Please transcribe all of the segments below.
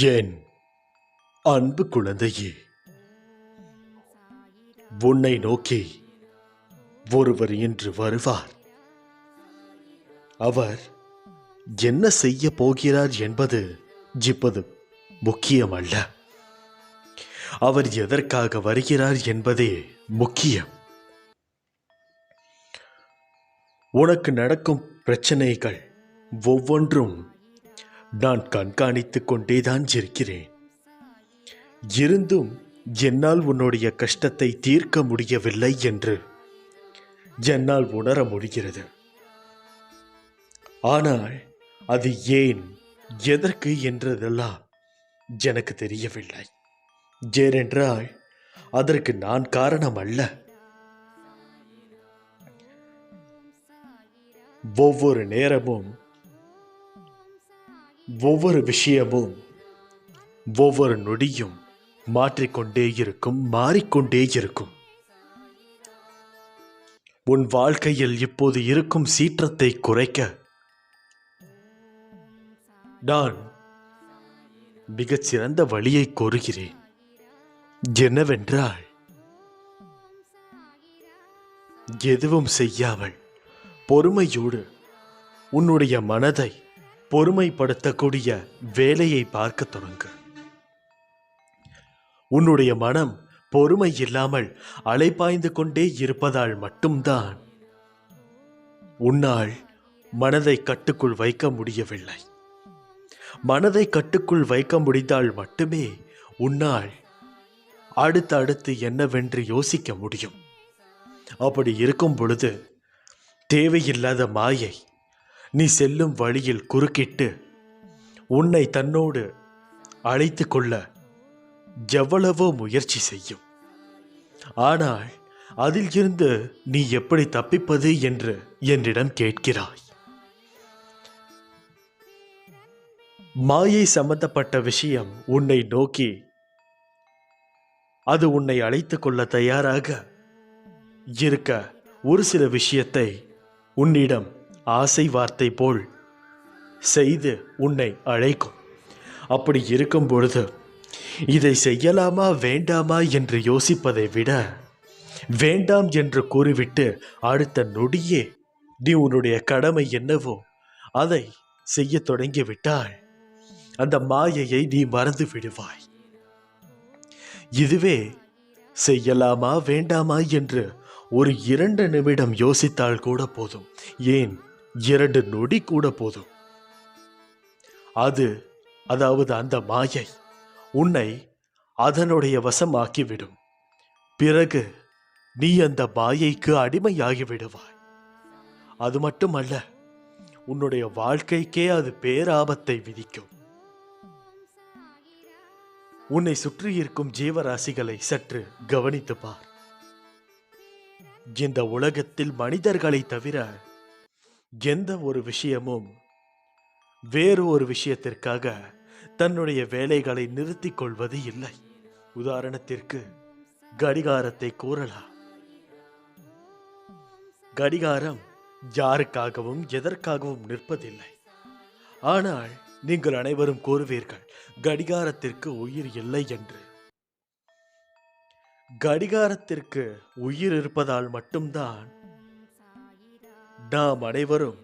என் அன்பு குழந்தையே. உன்னை நோக்கி ஒருவர் இன்று வருவார். அவர் என்ன செய்ய போகிறார் என்பது இப்போது முக்கியமல்ல. அவர் எதற்காக வருகிறார் என்பதே முக்கியம். உனக்கு நடக்கும் பிரச்சனைகள் ஒவ்வொன்றும் நான் கண்காணித்துக் கொண்டேதான் இருக்கிறேன் இருந்தும் என்னால் உன்னுடைய கஷ்டத்தை தீர்க்க முடியவில்லை என்று என்னால் உணர முடிகிறது. ஆனால் அது ஏன் எதற்கு என்றதெல்லாம் எனக்கு தெரியவில்லை. ஏனென்றால் அதற்கு நான் காரணம் அல்ல ஒவ்வொரு நேரமும் ஒவ்வொரு விஷயமும் ஒவ்வொரு நொடியும் மாற்றிக்கொண்டே இருக்கும் மாறிக்கொண்டே இருக்கும். உன் வாழ்க்கையில் இப்போது இருக்கும் சீற்றத்தை குறைக்க நான் மிகச்சிறந்த வழியை கோருகிறேன். என்னவென்றால் எதுவும் செய்யாமல் பொறுமையோடு உன்னுடைய மனதை பொறுமைப்படுத்தக்கூடிய வேலையை பார்க்க தொடங்கு. உன்னுடைய மனம் பொறுமை இல்லாமல் அலைப்பாய்ந்து கொண்டே இருப்பதால் மட்டும்தான் உன்னால் மனதை கட்டுக்குள் வைக்க முடியவில்லை. மனதை கட்டுக்குள் வைக்க முடிந்தால் மட்டுமே உன்னால் அடுத்து அடுத்து என்னவென்று யோசிக்க முடியும். அப்படி இருக்கும் பொழுது தேவையில்லாத மாயை நீ செல்லும் வழியில் குறுக்கிட்டு உன்னை தன்னோடு அழைத்து கொள்ள எவ்வளவோ முயற்சி செய்யும். ஆனால் அதில் இருந்து நீ எப்படி தப்பிப்பது என்று என்னிடம் கேட்கிறாய். மாயை சம்பந்தப்பட்ட விஷயம் உன்னை நோக்கி அது உன்னை அழைத்து கொள்ள தயாராக இருக்க ஒரு சில விஷயத்தை உன்னிடம் ஆசை வார்த்தை போல் செய்து உன்னை அழைக்கும். அப்படி இருக்கும் பொழுது இதை செய்யலாமா வேண்டாமா என்று யோசிப்பதை விட வேண்டாம் என்று கூறிவிட்டு அடுத்த நொடியே நீ உன்னுடைய கடமை என்னவோ அதை செய்ய தொடங்கிவிட்டால் அந்த மாயையை நீ மறந்து விடுவாய். இதுவே செய்யலாமா வேண்டாமா என்று ஒரு இரண்டு நிமிடம் யோசித்தால் கூட போதும். ஏன் இரண்டு நொடி கூட போதும். அது அதாவது அந்த மாயை உன்னை அதனுடைய வசமாக்கிவிடும். பிறகு நீ அந்த மாயைக்கு அடிமையாகி விடுவாய் அது மட்டுமல்ல உன்னுடைய வாழ்க்கைக்கே அது பேராபத்தை விதிக்கும். உன்னை சுற்றி இருக்கும் ஜீவராசிகளை சற்று கவனித்து பார். இந்த உலகத்தில் மனிதர்களை தவிர எந்த ஒரு விஷயமும் வேறு ஒரு விஷயத்திற்காக தன்னுடைய வேலைகளை நிறுத்தி கொள்வது இல்லை. உதாரணத்திற்கு கடிகாரத்தை கூறலாம். கடிகாரம் யாருக்காகவும் எதற்காகவும் நிற்பதில்லை. ஆனால் நீங்கள் அனைவரும் கூறுவீர்கள் கடிகாரத்திற்கு உயிர் இல்லை என்று. கடிகாரத்திற்கு உயிர் இருப்பதால் மட்டும்தான் நாம் அனைவரும்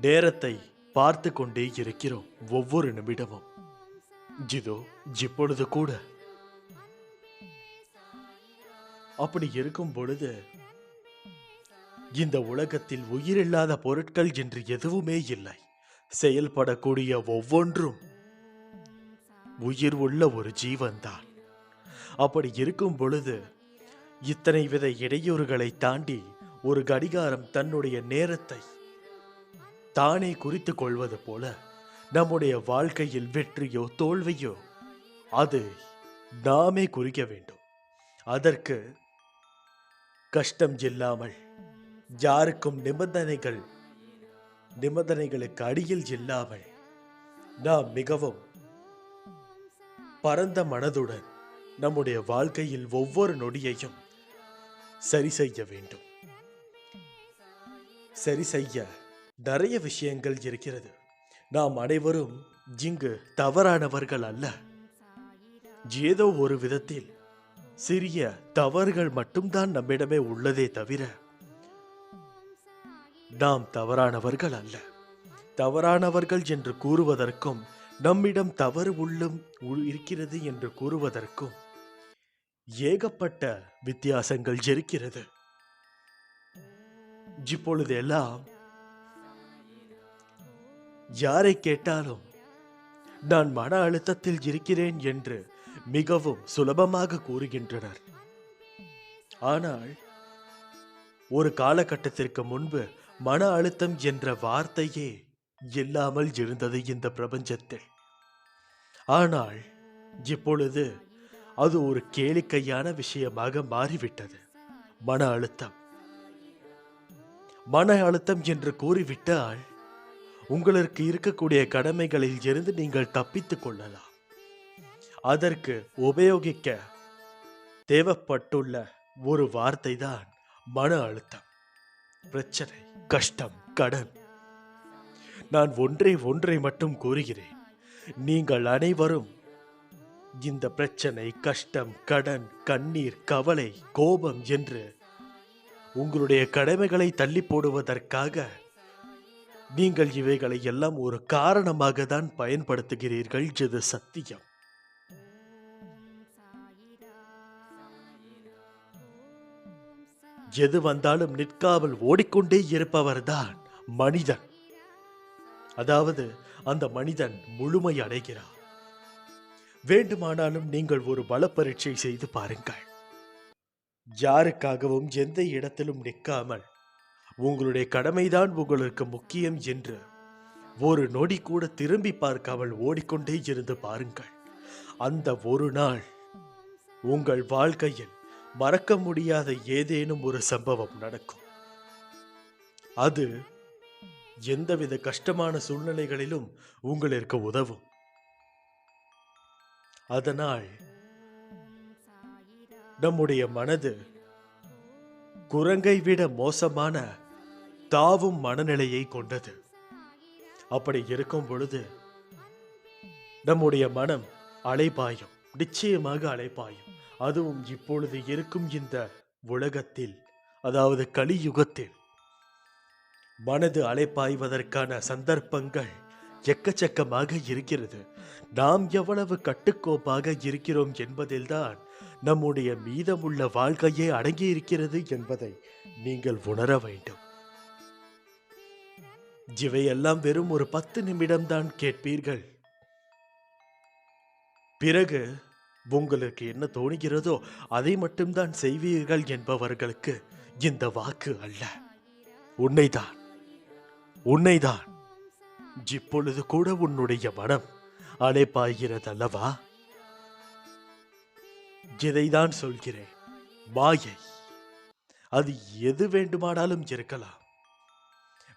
நேரத்தை பார்த்து கொண்டே இருக்கிறோம் ஒவ்வொரு நிமிடமும். இதோ இப்பொழுது கூட. அப்படி இருக்கும் பொழுது இந்த உலகத்தில் உயிரில்லாத பொருட்கள் என்று எதுவுமே இல்லை. செயல்படக்கூடிய ஒவ்வொன்றும் உயிர் உள்ள ஒரு ஜீவன்தான். அப்படி இருக்கும் பொழுது இத்தனை வித இடையூறுகளை தாண்டி ஒரு கடிகாரம் தன்னுடைய நேரத்தை தானே குறித்து கொள்வது போல நம்முடைய வாழ்க்கையில் வெற்றியோ தோல்வியோ அது நாமே குறிக்க வேண்டும். அதற்கு கஷ்டம் இல்லாமல் யாருக்கும் நிபந்தனைகள் நிபந்தனைகளுக்கு அடியில் இல்லாமல் நாம் மிகவும் பரந்த மனதுடன் நம்முடைய வாழ்க்கையில் ஒவ்வொரு நொடியையும் சரி செய்ய வேண்டும். சரி செய்ய. நிறைய விஷயங்கள் இருக்கிறது. நாம் அனைவரும் இங்கு தவறானவர்கள் அல்ல. ஏதோ ஒரு விதத்தில் சிறிய தவறுகள் மட்டும்தான் நம்மிடமே உள்ளதே தவிர நாம் தவறானவர்கள் அல்ல. தவறானவர்கள் என்று கூறுவதற்கும் நம்மிடம் தவறு உள்ளும் இருக்கிறது என்று கூறுவதற்கும் ஏகப்பட்ட வித்தியாசங்கள் இருக்கிறது. இப்பொழுது எல்லாம் யாரை கேட்டாலும் நான் மன அழுத்தத்தில் இருக்கிறேன் என்று மிகவும் சுலபமாக கூறுகின்றனர். ஆனால் ஒரு காலகட்டத்திற்கு முன்பு மன அழுத்தம் என்ற வார்த்தையே இல்லாமல் இருந்தது இந்த பிரபஞ்சத்தில். ஆனால் இப்பொழுது அது ஒரு கேளிக்கையான விஷயமாக மாறிவிட்டது. மன அழுத்தம். மன அழுத்தம் என்று கூறிவிட்டால் உங்களுக்கு இருக்கக்கூடிய கடமைகளில் இருந்து நீங்கள் தப்பித்துக் கொள்ளலாம். அதற்கு உபயோகிக்க தேவைப்பட்டுள்ள ஒரு வார்த்தை தான் மன அழுத்தம். பிரச்சனை கஷ்டம் கடன். நான் ஒன்றே ஒன்றை மட்டும் கூறுகிறேன். நீங்கள் அனைவரும் இந்த பிரச்சனை கஷ்டம் கடன் கண்ணீர் கவலை கோபம் என்று உங்களுடைய கடமைகளை தள்ளி போடுவதற்காக நீங்கள் இவைகளை எல்லாம் ஒரு காரணமாக தான் பயன்படுத்துகிறீர்கள் இது சத்தியம். எது வந்தாலும் நிற்காமல் ஓடிக்கொண்டே இருப்பவர்தான் மனிதன். அதாவது அந்த மனிதன் முழுமை அடைகிறார். வேண்டுமானாலும் நீங்கள் ஒரு பல பரீட்சை செய்து பாருங்கள். யாருக்காகவும் எந்த இடத்திலும் நிற்காமல் உங்களுடைய கடமைதான் உங்களுக்கு முக்கியம் என்று ஒரு நொடி கூட திரும்பி பார்க்காமல் ஓடிக்கொண்டே இருந்து பாருங்கள். அந்த ஒரு நாள் உங்கள் வாழ்க்கையில் மறக்க முடியாத ஏதேனும் ஒரு சம்பவம் நடக்கும். அது எந்தவித கஷ்டமான சூழ்நிலைகளிலும் உங்களுக்கு உதவும். அதனால் நம்முடைய மனது குரங்கை விட மோசமான தாவும் மனநிலையை கொண்டது. அப்படி இருக்கும் பொழுது நம்முடைய மனம் அலைபாயும் நிச்சயமாக அலைபாயும். அதுவும் இப்பொழுது இருக்கும் இந்த உலகத்தில் அதாவது கலியுகத்தில். மனது அலைப்பாய்வதற்கான சந்தர்ப்பங்கள் எக்கச்சக்கமாக இருக்கிறது. நாம் எவ்வளவு கட்டுக்கோப்பாக இருக்கிறோம் என்பதில்தான் நம்முடைய மீதமுள்ள வாழ்க்கையே அடங்கி இருக்கிறது என்பதை நீங்கள் உணர வேண்டும். இவையெல்லாம் வெறும் ஒரு பத்து நிமிடம்தான் கேட்பீர்கள். பிறகு உங்களுக்கு என்ன தோணுகிறதோ அதை மட்டும்தான் செய்வீர்கள் என்பவர்களுக்கு இந்த வாக்கு அல்ல. உன்னைதான் உன்னைதான். இப்பொழுது கூட உன்னுடைய மனம் அலைப்பாய்கிறது அல்லவா இதைதான் சொல்கிறேன். மாயை. அது எது வேண்டுமானாலும் இருக்கலாம்.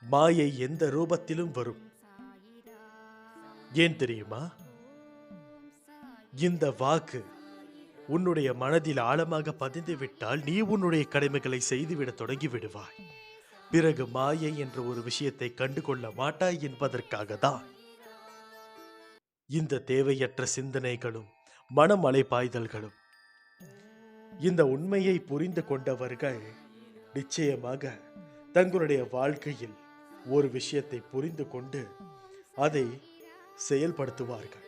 மாயை எந்த ரூபத்திலும் வரும். ஏன் தெரியுமா? இந்த வாக்கு உன்னுடைய மனதில் ஆழமாக பதிந்து விட்டால் நீ உன்னுடைய கடமைகளை செய்துவிட தொடங்கி விடுவாய். பிறகு மாயை என்ற ஒரு விஷயத்தை கண்டுகொள்ள மாட்டாய் என்பதற்காக தான் இந்த தேவையற்ற சிந்தனைகளும் மனம் அலைப்பாய்தல்களும் இந்த உண்மையை புரிந்து கொண்டவர்கள் நிச்சயமாக தங்களுடைய வாழ்க்கையில் ஒரு விஷயத்தை புரிந்து கொண்டு அதை செயல்படுத்துவார்கள்.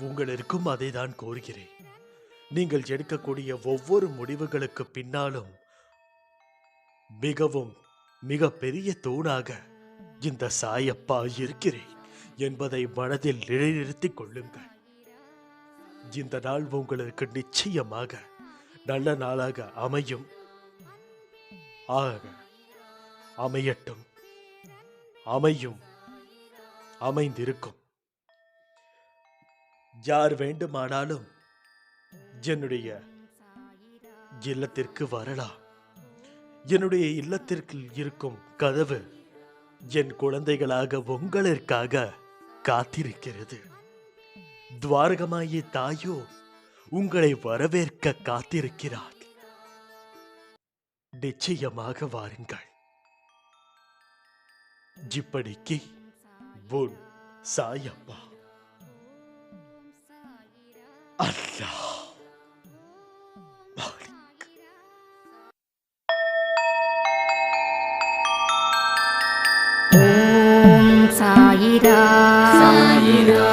உங்களிற்கும் அதை தான் கோருகிறேன். நீங்கள் எடுக்கக்கூடிய ஒவ்வொரு முடிவுகளுக்கு பின்னாலும் மிகவும் மிக பெரிய தூணாக இந்த சாயப்பா இருக்கிறேன் என்பதை மனதில் நிலைநிறுத்திக் கொள்ளுங்கள். இந்த நாள் உங்களுக்கு நிச்சயமாக நல்ல நாளாக அமையும். ஆக அமையட்டும். அமையும். அமைந்திருக்கும். யார் வேண்டுமானாலும் என்னுடைய இல்லத்திற்கு வரலாம். என்னுடைய இல்லத்திற்கு இருக்கும் கதவு என் குழந்தைகளாக உங்களிற்காக காத்திருக்கிறது. துவாரகமாயி தாயோ உங்களை வரவேற்க காத்திருக்கிறார். நிச்சயமாக வாருங்கள். இப்படிக்கு உன் சாயப்பா. அல்லாஹ். ஓம் சாயிரா. சாயிரா.